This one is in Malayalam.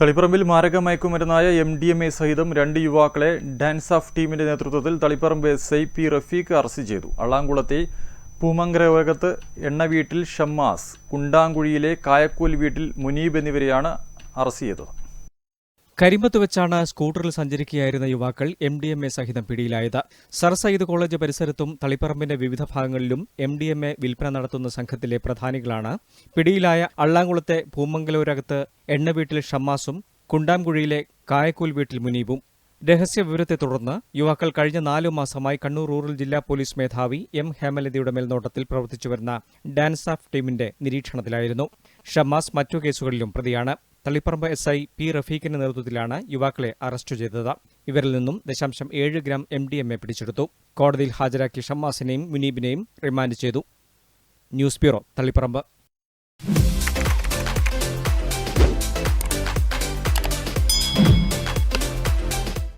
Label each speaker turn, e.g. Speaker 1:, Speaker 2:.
Speaker 1: തളിപ്പറമ്പിൽ മാരക മയക്കുമരുന്നായ എം ഡി എം എ സഹിതം രണ്ട് യുവാക്കളെ ഡാൻസ് ഓഫ് ടീമിന്റെ നേതൃത്വത്തിൽ Taliparamba S I P Rafeeq arrest ചെയ്തു. അള്ളാങ്കുളത്തെ പൂമങ്കരകത്ത് എണ്ണവീട്ടിൽ ഷമ്മാസ് കുണ്ടാങ്കുഴിയിലെ കായക്കൂൽ വീട്ടിൽ മുനീബ് എന്നിവരെയാണ് അറസ്റ്റ് ചെയ്തത്.
Speaker 2: കരിമ്പത്ത് വെച്ചാണ് സ്കൂട്ടറിൽ സഞ്ചരിക്കുകയായിരുന്ന യുവാക്കൾ എം ഡി എം എ സഹിതം പിടിയിലായത്. സർ സയ്യിദ് കോളേജ് പരിസരത്തും തളിപ്പറമ്പിന്റെ വിവിധ ഭാഗങ്ങളിലും എം ഡി എം എ വിൽപ്പന നടത്തുന്ന സംഘത്തിലെ പ്രധാനികളാണ്. പിടിയിലായ അള്ളാങ്കുളത്തെ പൂമംഗലൂരകത്ത് എണ്ണവീട്ടിൽ ഷമ്മാസും കുണ്ടാംകുഴിയിലെ കായക്കൂൽ വീട്ടിൽ മുനീബും. രഹസ്യ വിവരത്തെ തുടർന്ന് യുവാക്കൾ കഴിഞ്ഞ നാലു മാസമായി കണ്ണൂർ റൂറൽ ജില്ലാ പോലീസ് മേധാവി എം ഹേമലതയുടെ മേൽനോട്ടത്തിൽ പ്രവർത്തിച്ചുവരുന്ന ഡാൻസ് ഓഫ് ടീമിന്റെ നിരീക്ഷണത്തിലായിരുന്നു. ഷമ്മാസ് മറ്റു കേസുകളിലും പ്രതിയാണ്. തളിപ്പറമ്പ് എസ് ഐ പി റഫീഖിന്റെ നേതൃത്വത്തിലാണ് യുവാക്കളെ അറസ്റ്റ് ചെയ്തത്. ഇവരിൽ നിന്നും ദശാംശം ഏഴ് gram M D M A പിടിച്ചെടുത്തു. കോടതിയിൽ ഹാജരാക്കി ഷമ്മാസിനെയും മുനീബിനെയും റിമാൻഡ് ചെയ്തു. News bureau Taliparamba